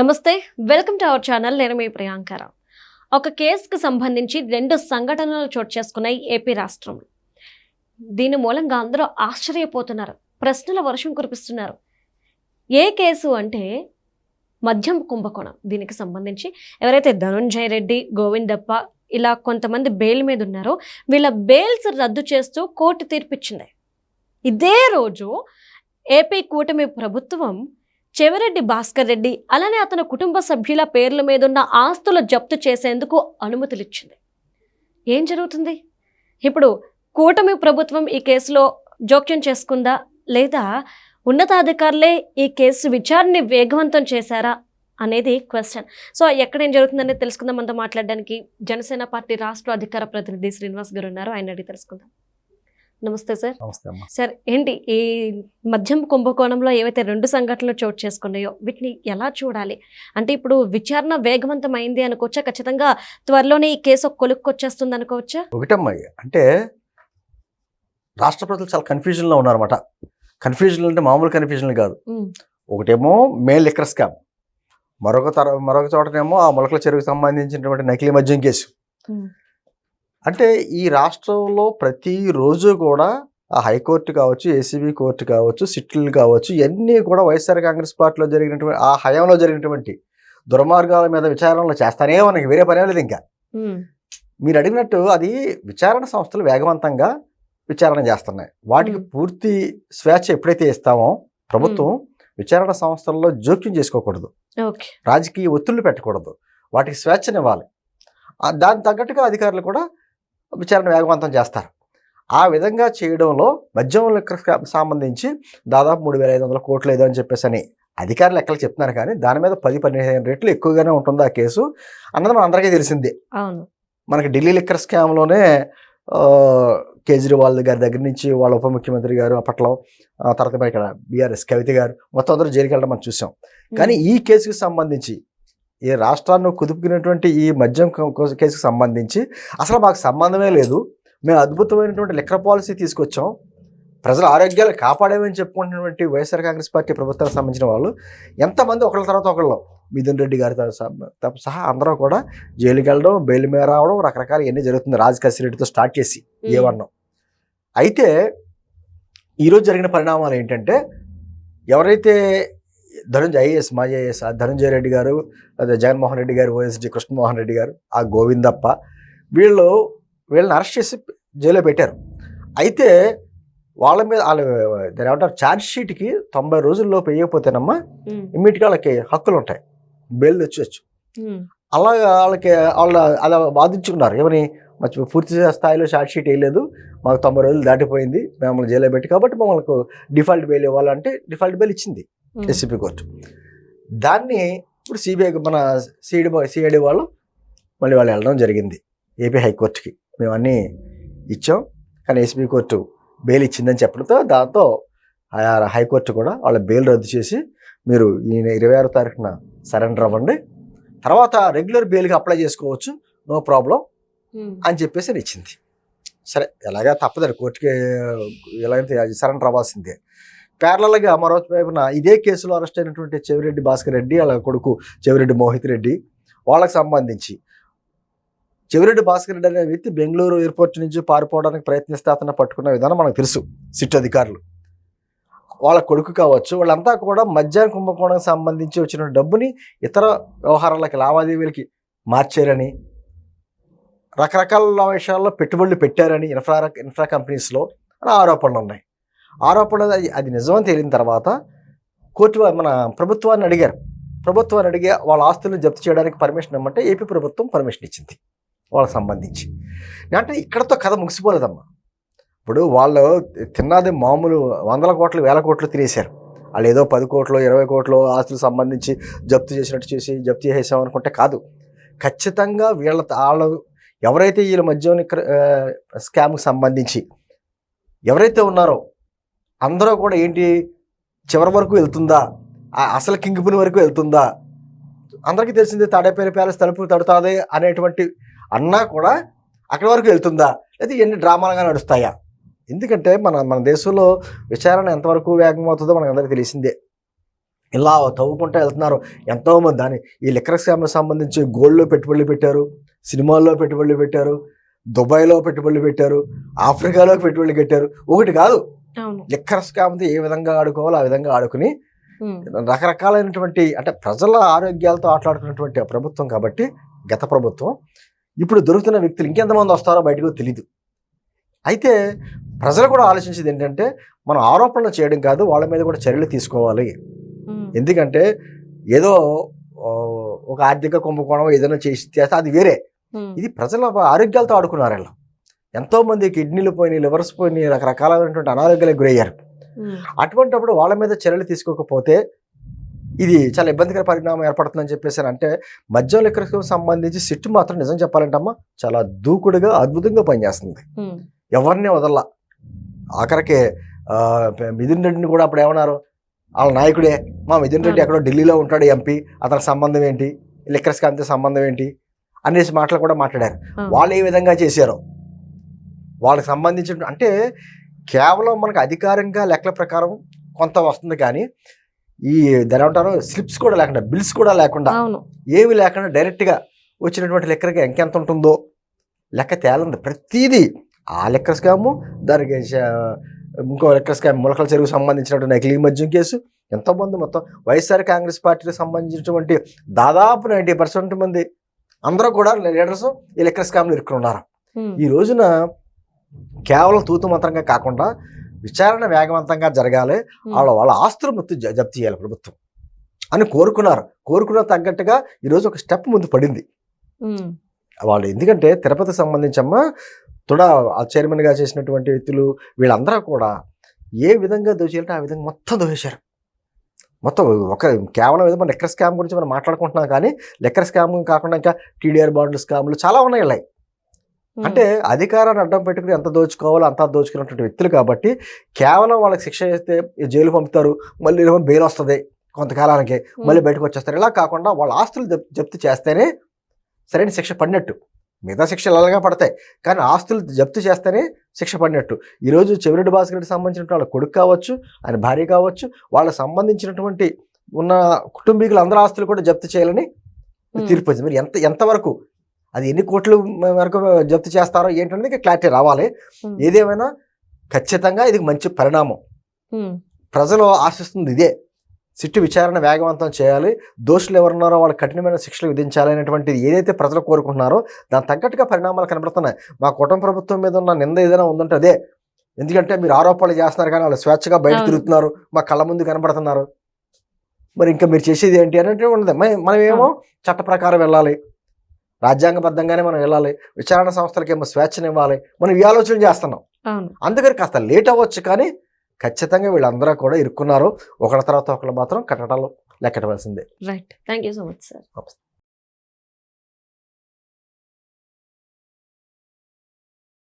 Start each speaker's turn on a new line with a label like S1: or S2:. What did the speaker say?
S1: నమస్తే welcome to our channel. నేను మీ ప్రియాంకరావు ఒక కేసుకు సంబంధించి రెండు సంఘటనలు చోటు చేసుకున్నాయి ఏపీ రాష్ట్రంలో. దీని మూలంగా అందరూ ఆశ్చర్యపోతున్నారు ప్రశ్నల వర్షం కురిపిస్తున్నారు. ఏ కేసు అంటే మద్యం కుంభకోణం. దీనికి సంబంధించి ఎవరైతే ధనుంజయ రెడ్డి గోవిందప్ప ఇలా కొంతమంది బెయిల్ మీద ఉన్నారో వీళ్ళ బెయిల్స్ రద్దు చేస్తూ కోర్టు తీర్పిచ్చింది. ఇదే రోజు ఏపీ కూటమి ప్రభుత్వం చెవిరెడ్డి భాస్కర్ రెడ్డి అలానే అతని కుటుంబ సభ్యుల పేర్ల మీద ఉన్న ఆస్తులు జప్తు చేసేందుకు అనుమతులు ఇచ్చింది ఏం జరుగుతుంది? ఇప్పుడు కూటమి ప్రభుత్వం ఈ కేసులో జోక్యం చేసుకుందా? లేదా ఉన్నతాధికారులే ఈ కేసు విచారణని వేగవంతం చేశారా? అనేది క్వశ్చన్ సో ఎక్కడ ఏం జరుగుతుందనేది తెలుసుకుందాం. మనతో మాట్లాడడానికి జనసేన పార్టీ రాష్ట్ర అధికార ప్రతినిధి శ్రీనివాస్ గారు ఉన్నారు. ఆయన అడిగి తెలుసుకుందాం. నమస్తే సార్.
S2: నమస్తే
S1: సార్ ఏంటి ఈ మద్యం కుంభకోణంలో ఏవైతే రెండు సంఘటనలు చోటు చేసుకున్నాయో వీటిని ఎలా చూడాలి? అంటే ఇప్పుడు విచారణ వేగవంతం అయింది అనుకోవచ్చా? ఖచ్చితంగా త్వరలోనే ఈ కేసు ఒక కొలుక్కి వచ్చేస్తుంది అనుకోవచ్చా?
S2: ఒకటమ్మా అంటే రాష్ట్ర ప్రజలు చాలా కన్ఫ్యూజన్లో ఉన్నారన్నమాట. కన్ఫ్యూజన్ అంటే మామూలు కన్ఫ్యూజన్ కాదు. ఒకటేమో మేల్ లిక్కర్ స్కామ్. మరొక తర మరొక చోటనేమో ఆ మొలకల చెరువుకు సంబంధించినటువంటి నకిలీ మద్యం కేసు. అంటే ఈ రాష్ట్రంలో ప్రతిరోజు కూడా ఆ హైకోర్టు కావచ్చు ఏసీబీ కోర్టు కావచ్చు సిట్లు కావచ్చు ఇవన్నీ కూడా వైఎస్ఆర్ కాంగ్రెస్ పార్టీలో జరిగినటువంటి ఆ హయాంలో జరిగినటువంటి దుర్మార్గాల మీద విచారణలు చేస్తానే మనకి వేరే పనే లేదు ఇంకా. మీరు అడిగినట్టు అది విచారణ సంస్థలు వేగవంతంగా విచారణ చేస్తున్నాయి. వాటికి. పూర్తి స్వేచ్ఛ ఎప్పుడైతే ఇస్తామో ప్రభుత్వం విచారణ సంస్థల్లో జోక్యం చేసుకోకూడదు. రాజకీయ ఒత్తిళ్ళు పెట్టకూడదు. వాటికి స్వేచ్ఛనివ్వాలి. దానికి తగ్గట్టుగా అధికారులు కూడా విచారణ వేగవంతం చేస్తారు. ఆ విధంగా చేయడంలో మద్యం లెక్కకు సంబంధించి దాదాపు మూడు వేల ఐదు వందల కోట్లు ఏదో అని చెప్పేసి అని అధికారులు లెక్కలు చెప్తున్నారు కానీ దాని మీద పది పదిహేను రెట్లు ఎక్కువగానే ఉంటుంది ఆ కేసు. అన్నది మన అందరికీ తెలిసిందే. మనకి ఢిల్లీ లిక్కర్ స్కామ్లోనే కేజ్రీవాల్ గారి దగ్గర నుంచి వాళ్ళ ఉప ముఖ్యమంత్రి గారు అప్పట్లో తర్వాత ఇక్కడ బీఆర్ఎస్ కవిత గారు మొత్తం అందరూ జైలుకి వెళ్ళడం మనం చూసాం. కానీ ఈ కేసుకి సంబంధించి ఈ రాష్ట్రాన్ని కుదుపుకున్నటువంటి ఈ మద్యం కేసుకు సంబంధించి అసలు మాకు సంబంధమే లేదు. మేము అద్భుతమైనటువంటి లెక్కర్ పాలసీ తీసుకొచ్చాం. ప్రజల ఆరోగ్యాలు కాపాడేమని చెప్పుకుంటున్నటువంటి వైఎస్ఆర్ కాంగ్రెస్ పార్టీ ప్రభుత్వానికి సంబంధించిన వాళ్ళు ఎంతమంది ఒకళ్ళ తర్వాత ఒకళ్ళు. మిథున్ రెడ్డి గారితో సహా- తో సహా అందరూ కూడా జైలుకి వెళ్ళడం బెయిల్ మీద రావడం రకరకాల ఇవన్నీ జరుగుతుంది. రాజ్ రెడ్డితో స్టార్ట్ చేసి ఏ వన్నం అయితే ఈరోజు జరిగిన పరిణామాలు ఏంటంటే ఎవరైతే ధనుంజయ ఐఏఎస్ మాజీ ఐఏఎస్ ఆ ధనుంజయ రెడ్డి గారు అదే జగన్మోహన్ రెడ్డి గారు ఓఎస్డి కృష్ణమోహన్ రెడ్డి గారు ఆ గోవిందప్ప వీళ్ళు వీళ్ళని అరెస్ట్ చేసి జైల్లో పెట్టారు. అయితే వాళ్ళ మీద వాళ్ళు దాని ఏమంటారు ఛార్జ్ షీట్కి తొంభై రోజుల్లోపు వేయకపోతేనమ్మా ఇమ్మీడియట్గా వాళ్ళకి హక్కులు ఉంటాయి బెయిల్ తెచ్చవచ్చు
S1: ఉమ్,
S2: అలాగా వాళ్ళకి వాళ్ళు అలా బాధించుకున్నారు ఏమని? మంచి పూర్తి స్థాయిలో షార్ట్ షీట్ వేయలేదు. మాకు తొంభై రోజులు దాటిపోయింది. మమ్మల్ని జైల్లో పెట్టి కాబట్టి మమ్మల్ని డిఫాల్ట్ బెయిల్ ఇవ్వాలంటే డిఫాల్ట్ బెయిల్ ఇచ్చింది. SCP court. దాన్ని ఇప్పుడు సిబిఐ మన సిఐడి సిఐడి వాళ్ళు మళ్ళీ వాళ్ళు వెళ్ళడం జరిగింది. ఏపీ హైకోర్టుకి. మేము అన్నీ ఇచ్చాం. కానీ ఎస్పీ కోర్టు బెయిల్ ఇచ్చిందని చెప్పడంతో దాంతో హైకోర్టు కూడా వాళ్ళ బెయిల్ రద్దు చేసి మీరు ఈ ఇరవై ఆరో తారీఖున సరెండర్ అవ్వండి. తర్వాత రెగ్యులర్ బెయిల్కి అప్లై చేసుకోవచ్చు. నో ప్రాబ్లం అని చెప్పేసి ఇచ్చింది. సరే ఎలాగా తప్పదు. కోర్టుకి ఎలాగైతే అది సరెండర్ అవ్వాల్సిందే. ప్యారలల్గా మరో వైపున ఇదే కేసులో అరెస్ట్ అయినటువంటి చెవిరెడ్డి భాస్కర్ రెడ్డి వాళ్ళ కొడుకు చెవిరెడ్డి మోహిత్ రెడ్డి వాళ్ళకి సంబంధించి. చెవిరెడ్డి భాస్కర్ రెడ్డి అనే వ్యక్తి బెంగళూరు ఎయిర్పోర్ట్ నుంచి పారిపోవడానికి ప్రయత్నిస్తే అతను పట్టుకున్న విధానం మనకు తెలుసు సిట్ అధికారులు. వాళ్ళ కొడుకు కావచ్చు వాళ్ళంతా కూడా మధ్యాహ్న కుంభకోణానికి సంబంధించి వచ్చిన డబ్బుని ఇతర వ్యవహారాలకి లావాదేవీలకి మార్చారని రకరకాల విషయాల్లో పెట్టుబడులు పెట్టారని ఇన్ఫ్రా ఇన్ఫ్రా కంపెనీస్లో అని ఆరోపణలు ఉన్నాయి ఆరోపణలు అది అది నిజమని తేలిన తర్వాత కోర్టు మన ప్రభుత్వాన్ని అడిగారు. ప్రభుత్వాన్ని అడిగి వాళ్ళ ఆస్తులను జప్తు చేయడానికి పర్మిషన్ ఇవ్వమంటే ఏపీ ప్రభుత్వం పర్మిషన్ ఇచ్చింది వాళ్ళకి సంబంధించి. అంటే ఇక్కడతో కథ ముగిసిపోలేదమ్మా. ఇప్పుడు వాళ్ళు తిన్నది మామూలు వందల కోట్లు వేల కోట్లు తినేశారు. వాళ్ళు ఏదో పది కోట్లు ఇరవై కోట్లు ఆస్తులకు సంబంధించి జప్తు చేసినట్టు చేసి జప్తు చేసాం అనుకుంటే కాదు. ఖచ్చితంగా వీళ్ళ వాళ్ళు ఎవరైతే వీళ్ళ మద్యం స్కామ్కి సంబంధించి ఎవరైతే ఉన్నారో అందరూ కూడా ఏంటి చివరి వరకు వెళ్తుందా? ఆ అసలు కింగిపుని వరకు వెళ్తుందా? అందరికీ తెలిసిందే తాడేపల్లి ప్యాలెస్ తలుపు తడుతుంది అనేటువంటి అన్నా కూడా అక్కడి వరకు వెళ్తుందా? లేదా ఎన్ని డ్రామాలుగా నడుస్తాయా? ఎందుకంటే మన మన దేశంలో విచారణ ఎంతవరకు వేగం అవుతుందో మనకు అందరికీ తెలిసిందే. ఇలా తవ్వుకుంటూ వెళ్తున్నారు ఎంతోమంది. దాని ఈ లిక్కర్ స్కామ్కి సంబంధించి గోల్డ్లో పెట్టుబడులు పెట్టారు సినిమాల్లో పెట్టుబడులు పెట్టారు దుబాయ్లో పెట్టుబడులు పెట్టారు ఆఫ్రికాలో పెట్టుబడులు పెట్టారు. ఒకటి కాదు లిక్కర్ స్కామ్తో ఏ విధంగా ఆడుకోవాలో ఆ విధంగా ఆడుకుని రకరకాలైనటువంటి అంటే ప్రజల ఆరోగ్యాలతో ఆటలాడుకున్నటువంటి ప్రభుత్వం కాబట్టి గత ప్రభుత్వం ఇప్పుడు దొరుకుతున్న వ్యక్తులు ఇంకెంతమంది వస్తారో బయటకు తెలియదు అయితే ప్రజలు కూడా ఆలోచించేది ఏంటంటే మనం ఆరోపణలు చేయడం కాదు వాళ్ళ మీద కూడా చర్యలు తీసుకోవాలి. ఎందుకంటే ఏదో ఒక ఆర్థిక కుంభకోణం ఏదైనా చేసి చేస్తే అది వేరే. ఇది ప్రజల ఆరోగ్యాలతో ఆడుకున్నారు వీళ్ళు ఎంతో మంది కిడ్నీలు పోయినాయి లివర్స్ పోయినాయి రకరకాలైనటువంటి అనారోగ్యాలకు గురయ్యారు. అటువంటిప్పుడు వాళ్ళ మీద చర్యలు తీసుకోకపోతే ఇది చాలా ఇబ్బందికర పరిణామం ఏర్పడుతుందని చెప్పేసి అంటే మద్యం లిక్కర్కి సంబంధించి సిట్టు మాత్రం నిజం చెప్పాలంటే అమ్మా చాలా దూకుడుగా అద్భుతంగా పనిచేస్తుంది. ఎవరిని వదల్లా? ఆఖరికి మిథున్ రెడ్డిని కూడా అప్పుడు ఏమన్నారు? వాళ్ళ నాయకుడే మా మిథున్ రెడ్డి ఎక్కడో ఢిల్లీలో ఉంటాడు ఎంపీ అతని సంబంధం ఏంటి? లిక్కర్ స్కామ్తో సంబంధం ఏంటి? అనేసి మాటలు కూడా మాట్లాడారు. వాళ్ళు ఏ విధంగా చేశారో? వాళ్ళకి సంబంధించిన అంటే కేవలం మనకు అధికారంగా లెక్కల ప్రకారం కొంత వస్తుంది కానీ ఈ దాని ఏమంటారు స్లిప్స్ కూడా లేకుండా బిల్స్ కూడా లేకుండా ఏమి లేకుండా డైరెక్ట్గా వచ్చినటువంటి లెక్కలకి ఇంకెంత ఉంటుందో లెక్క తేలంది. ప్రతిదీ ఆ లెక్క స్కాము దానికి ఇంకో లెక్క స్కామ్ మొలకల చెరువుకు సంబంధించినటువంటి నకిలీ మద్యం కేసు ఎంతోమంది మొత్తం వైఎస్ఆర్ కాంగ్రెస్ పార్టీకి సంబంధించినటువంటి దాదాపు నైంటీ పర్సెంట్ మంది అందరూ కూడా లీడర్స్ ఈ లెక్క స్కామ్లు ఇరుక్కున్నారు ఈ రోజున కేవలం తూతు మంత్రంగా కాకుండా విచారణ వేగవంతంగా జరగాలి. వాళ్ళ వాళ్ళ ఆస్తులు మొత్తం జప్తు చేయాలి ప్రభుత్వం. అని కోరుకున్నారు. కోరుకున్న తగ్గట్టుగా ఈరోజు ఒక స్టెప్ ముందు పడింది. వాళ్ళు ఎందుకంటే తిరుపతికి సంబంధించమ్మా తుడా ఆ చైర్మన్గా చేసినటువంటి వ్యక్తులు వీళ్ళందరూ కూడా ఏ విధంగా దోచేయాలంటే ఆ విధంగా మొత్తం దోచేశారు మొత్తం ఒక కేవలం ఏదో మన లెక్కర్ స్కామ్ గురించి మనం మాట్లాడుకుంటున్నాం కానీ లెక్కర్ స్కామ్ కాకుండా ఇంకా టీడీఆర్ బాండ్లు స్కామ్లు చాలా ఉన్నాయి. అంటే అధికారాన్ని అడ్డం పెట్టుకుని ఎంత దోచుకోవాలో అంత దోచుకున్నటువంటి వ్యక్తులు కాబట్టి కేవలం వాళ్ళకి శిక్ష చేస్తే జైలు పంపుతారు మళ్ళీ ఏమో బెయిల్ వస్తుంది కొంతకాలానికి మళ్ళీ బయటకు వచ్చేస్తారు. ఇలా కాకుండా వాళ్ళ ఆస్తులు జప్- జప్తు చేస్తేనే సరైన శిక్ష పడినట్టు. మిగతా శిక్షలు అలాగే పడతాయి కానీ ఆస్తులు జప్తు చేస్తేనే శిక్ష పడినట్టు. ఈరోజు చెవిరెడ్డి భాస్కర్ రెడ్డి సంబంధించిన వాళ్ళ కొడుకు కావచ్చు ఆయన భార్య కావచ్చు వాళ్ళకి సంబంధించినటువంటి ఉన్న కుటుంబీకులు అందరి ఆస్తులు కూడా జప్తు చేయాలని తీర్పు వచ్చింది. మరి ఎంత ఎంతవరకు అది ఎన్ని కోట్లు వరకు జప్తు చేస్తారో ఏంటనేది క్లారిటీ రావాలి. ఏదేమైనా ఖచ్చితంగా ఇది మంచి పరిణామం. ప్రజలు ఆశిస్తుంది ఇదే. సిట్టు విచారణ వేగవంతం చేయాలి. దోషులు ఎవరున్నారో వాళ్ళకి కఠినమైన శిక్షలు విధించాలి అనేటువంటిది ఏదైతే ప్రజలు కోరుకుంటున్నారో దాని తగ్గట్టుగా పరిణామాలు కనబడుతున్నాయి. మా కుటుంబ ప్రభుత్వం మీద ఉన్న నింద ఏదైనా ఉందంటే అదే. ఎందుకంటే మీరు ఆరోపణలు చేస్తున్నారు కానీ వాళ్ళు స్వేచ్ఛగా బయట. తిరుగుతున్నారు. మా కళ్ళ ముందు కనబడుతున్నారు. మరి ఇంకా మీరు చేసేది ఏంటి అనేది ఉండదు. మనం ఏమో చట్ట ప్రకారం వెళ్ళాలి. రాజ్యాంగబద్ధంగానే మనం వెళ్ళాలి. విచారణ సంస్థలకి ఏమో స్వేచ్ఛనివ్వాలి. మనం ఈ ఆలోచన చేస్తున్నాం. అందుకని కాస్త లేట్ అవ్వచ్చు కానీ ఖచ్చితంగా వీళ్ళందరూ కూడా ఇరుక్కున్నారు. ఒకళ్ళ తర్వాత ఒకళ్ళు మాత్రం కట్టడాలు లెక్కటవలసిందే
S1: right thank you so much sir